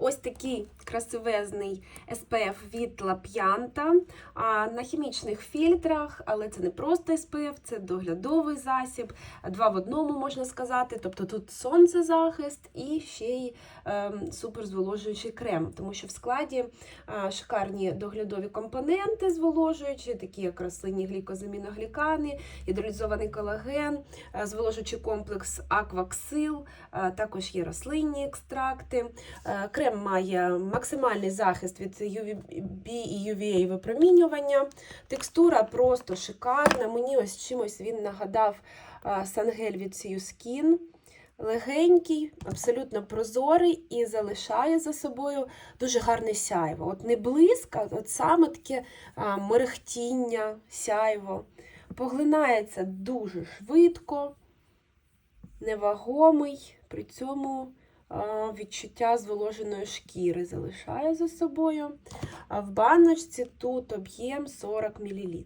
Ось такий красивезний SPF від La Pianta а, на хімічних фільтрах, але це не просто SPF, це доглядовий засіб, два в одному можна сказати. Тобто тут сонцезахист і ще й ем, суперзволожуючий крем, тому що в складі а, шикарні доглядові компоненти зволожуючі, такі як рослинні глікозаміноглікани, гідролізований колаген, а, зволожуючий комплекс Акваксил, а, також є рослинні екстракти. Е, Крем має максимальний захист від UVB і UVA випромінювання. Текстура просто шикарна. Мені ось чимось він нагадав сангель від Sea Skin. Легенький, абсолютно прозорий і залишає за собою дуже гарне сяйво. От не близько, от саме таке мерехтіння, сяйво. Поглинається дуже швидко, невагомий, при цьому відчуття зволоженої шкіри залишає за собою. А в баночці тут об'єм 40 мл.